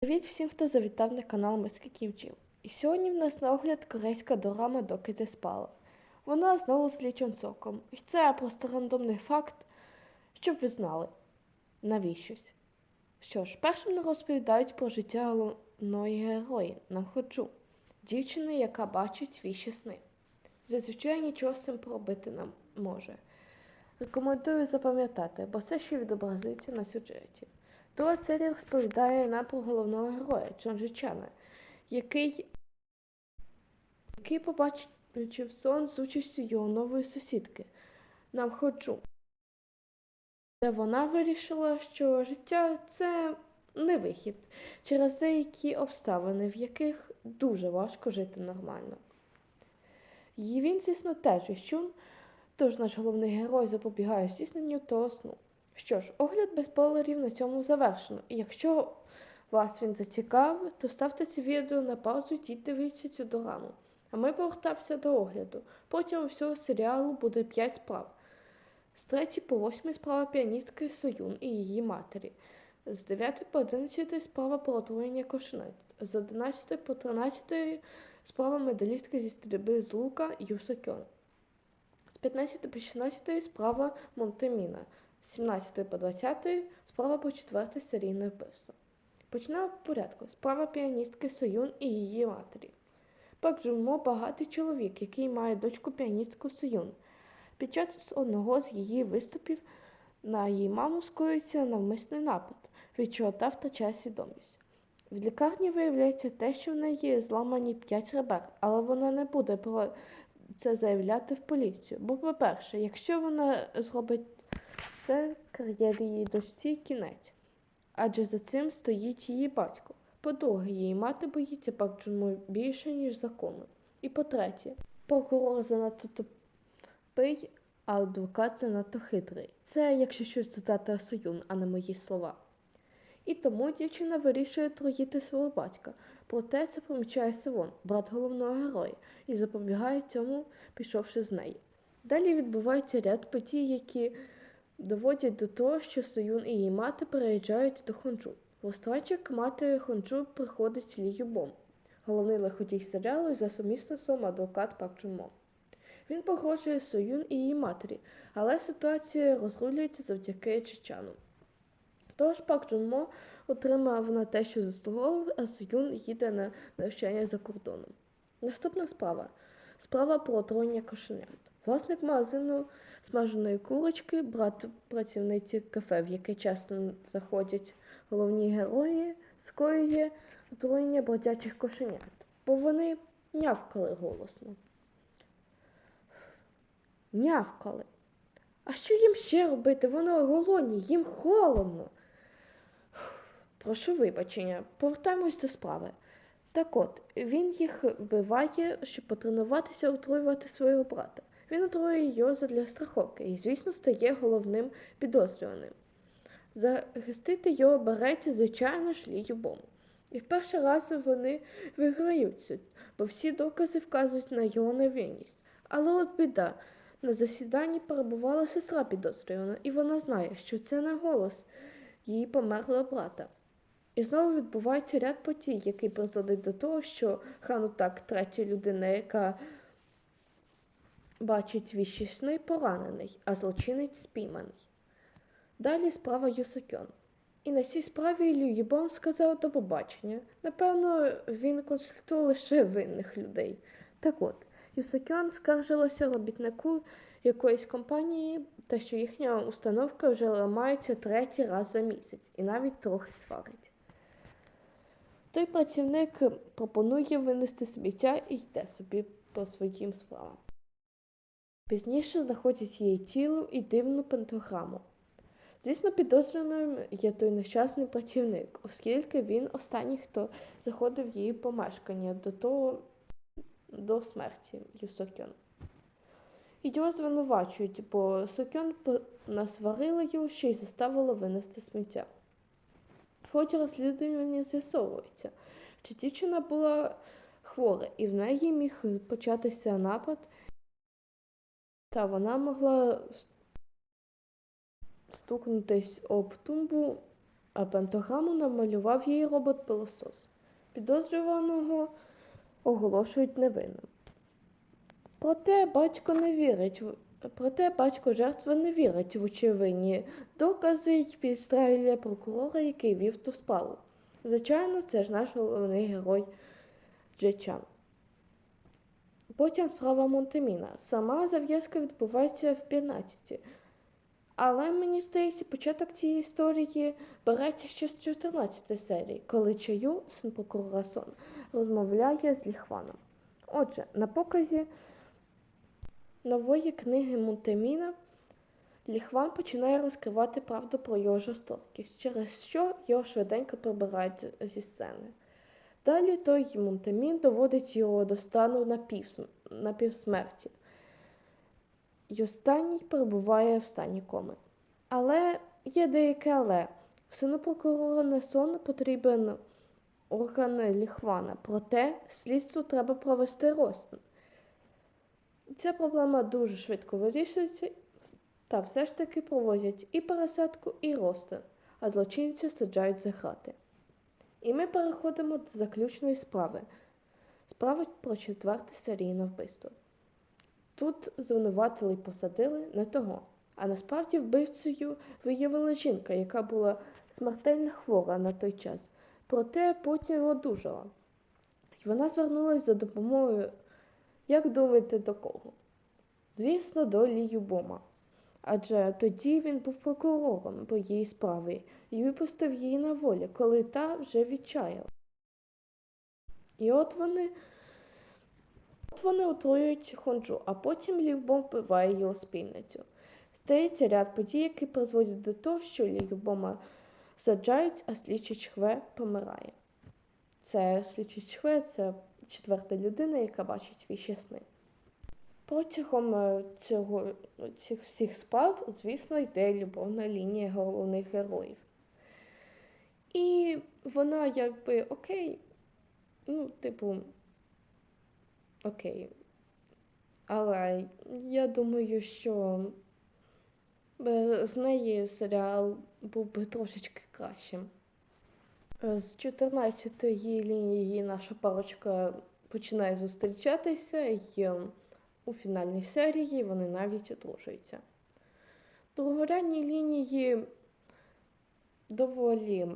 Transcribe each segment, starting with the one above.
Привіт всім, хто завітав на канал Миски Кімчів. І сьогодні в нас на огляд корейська дорама Доки ти спала. Вона знову з Лі Соком. І це просто рандомний факт, щоб ви знали. Навіщось. Що ж, першим нам розповідають про життя головної герої Намходжу, дівчини, яка бачить віші сни. Зазвичай нічого з цим поробити не може. Рекомендую запам'ятати, бо це ще відобразиться на сюжеті. Друга серія розповідає нам головного героя Чон Чана, який, який побачив сон з участю його нової сусідки Намходжу. Де вона вирішила, що життя це не вихід через деякі обставини, в яких дуже важко жити нормально. І він, звісно, теж іщун, тож наш головний герой запобігає здійсненню того сну. Що ж, огляд без спойлерів на цьому завершено. І якщо вас він зацікавив, то ставте це відео на паузу і дивіться цю дораму. А ми повертаємося до огляду. Протягом всього серіалу буде 5 справ. З 3 по 8 справа піаністки Союн і її матері. З 9 по 11 справа про отруєння кошенят. З 11 по 13 справа медалістки зі стрільби з лука Юсо Кьон. З 15 по 16 справа Монтеміна. З 17 по 20 справа по 4 серійне вбивство. Почнемо по порядку. Справа піаністки Союн і її матері. Пак Джунмо багатий чоловік, який має дочку піаністку Союн. Під час одного з її виступів на її маму скоюється навмисний напад, від та втрачає свідомість. В лікарні виявляється те, що в неї зламані 5 ребер, але вона не буде про це заявляти в поліцію. Бо, по-перше, якщо вона зробить це кар'єрі її дочці кінець, адже за цим стоїть її батько. По-друге, її мати боїться Пак Джунмо більше, ніж закону. І по-третє, прокурор занадто тупий, а адвокат занадто хитрий. Це, якщо щось цитата Союн, а не мої слова. І тому дівчина вирішує троїти свого батька. Проте це помічає Сивон, брат головного героя, і запобігає цьому, пішовши з неї. Далі відбувається ряд подій, які доводять до того, що Союн і її мати переїжджають до Хонджу. В острачок мати Хонджу приходить Лі Юбом, головний лиходій серіалу і за сумісництвом адвокат Пак Чунмо. Він погрожує Союн і її матері, але ситуація розрулюється завдяки Чичану. Тож Пак Чунмо отримав на те, що заслуговував, а Союн їде на навчання за кордоном. Наступна справа справа про отруєння кошенят. Власник магазину смаженої курочки, брат працівниці кафе, в яке часто заходять головні герої, скоює отруєння бродячих кошенят, бо вони нявкали голосно. Нявкали. А що їм ще робити? Вони голодні, їм холодно. Прошу вибачення, повертаємось до справи. Так от, він їх вбиває, щоб потренуватися отруювати свого брата. Він отруює Йоза для страховки і, звісно, стає головним підозрюваним. Захистити його береться, звичайно ж, Лі І в перший раз вони виграють суд, бо всі докази вказують на його невинність. Але от біда. На засіданні перебувала сестра підозрювана, і вона знає, що це не голос її померлого брата. І знову відбувається ряд подій, який призводить до того, що Ханутак, третя людина, яка бачить віщі сни, поранений, а злочинець спійманий. Далі справа Юсокьон. І на цій справі Лю Юбон сказав до побачення. Напевно, він консультує лише винних людей. Так от, Юсокьон скаржилася робітнику якоїсь компанії, та що їхня установка вже ламається третій раз за місяць і навіть трохи сварить. Той працівник пропонує винести сміття і йде собі по своїм справам. Пізніше знаходять її тіло і дивну пентаграму. Звісно, підозрюваним є той нещасний працівник, оскільки він останній, хто заходив в її помешкання до того до смерті Юсокьон. Його звинувачують, бо Сокьон насварила його ще й заставила винести сміття. В ході розслідування з'ясовується, що дівчина була хвора, і в неї міг початися напад, та вона могла стукнутись об тумбу а пентаграму намалював її робот-пилосос. Підозрюваного оголошують невинним. Проте батько не вірить. Проте батько жертви не вірить в очевидні докази й підстрелює прокурора, який вів ту справу. Звичайно, це ж наш головний герой Джечан. Потім справа Монтеміна. Сама зав'язка відбувається в 15. Але мені здається, початок цієї історії береться ще з 14 серії, коли Чаю, син прокурора Сон, розмовляє з Ліхваном. Отже, на показі нової книги Монтеміна Ліхван починає розкривати правду про його жорстокість, через що його швиденько прибирають зі сцени. Далі той Монтемін доводить його до стану напівсм... напівсмерті. І останній перебуває в стані коми. Але є деяке але. Сину прокурора Несон потрібен орган ліхвана, проте слідству треба провести розтин. Ця проблема дуже швидко вирішується, та все ж таки проводять і пересадку, і розтин, а злочинці саджають за грати. І ми переходимо до заключної справи. Справа про четверте серійне вбивство. Тут звинуватили й посадили не того, а насправді вбивцею виявила жінка, яка була смертельно хвора на той час, проте потім одужала. І вона звернулася за допомогою, як думаєте, до кого? Звісно, до Лі Юбома. Адже тоді він був прокурором по її справі і випустив її на волі, коли та вже відчаяла. І от вони, вони отруюють хонджу, а потім Лівбом вбиває його спільницю. Стається ряд подій, які призводять до того, що Лівбома саджають, а слідчий Чхве помирає. Це слідчий Чхве, це четверта людина, яка бачить віші сни. Протягом е, цього, цих всіх справ, звісно, йде любовна лінія головних героїв. І вона якби окей, ну, типу, окей. Але я думаю, що без неї серіал був би трошечки кращим. Е, З 14-ї лінії наша парочка починає зустрічатися і е, у фінальній серії вони навіть одружуються. Другорядні лінії доволі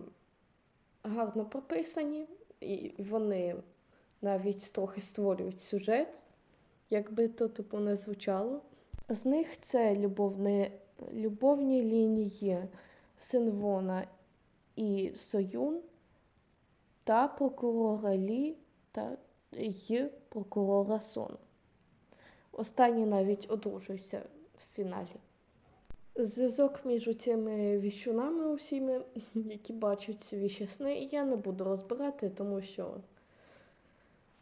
гарно прописані, і вони навіть трохи створюють сюжет, як би то типу не звучало. З них це любовні, любовні лінії Синвона і Союн та прокурора Лі та й прокурора Сон. Останні навіть одружуються в фіналі. Зв'язок між цими віщунами усіми, які бачать віші сни, я не буду розбирати, тому що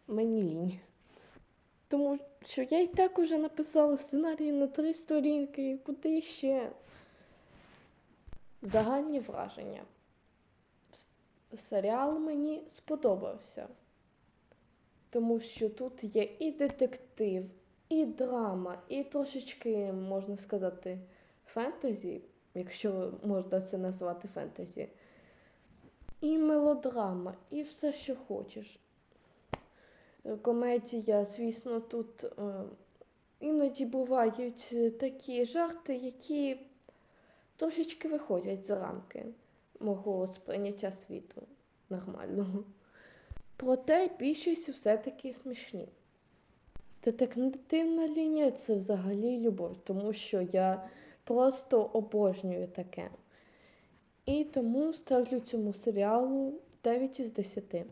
мені лінь. Тому що я і так уже написала сценарій на три сторінки, і куди ще? Загальні враження. Серіал мені сподобався, тому що тут є і детектив, і драма, і трошечки, можна сказати, фентезі, якщо можна це назвати фентезі, і мелодрама, і все, що хочеш. Комедія, звісно, тут е, іноді бувають е, такі жарти, які трошечки виходять за рамки мого сприйняття світу нормального. Проте більшість все-таки смішні. Детективна лінія це взагалі любов, тому що я просто обожнюю таке. І тому ставлю цьому серіалу 9 із 10. Якщо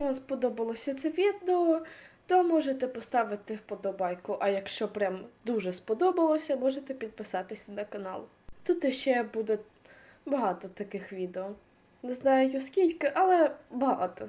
вам сподобалося це відео, то можете поставити вподобайку, а якщо прям дуже сподобалося, можете підписатися на канал. Тут ще буде багато таких відео. Не знаю скільки, але багато.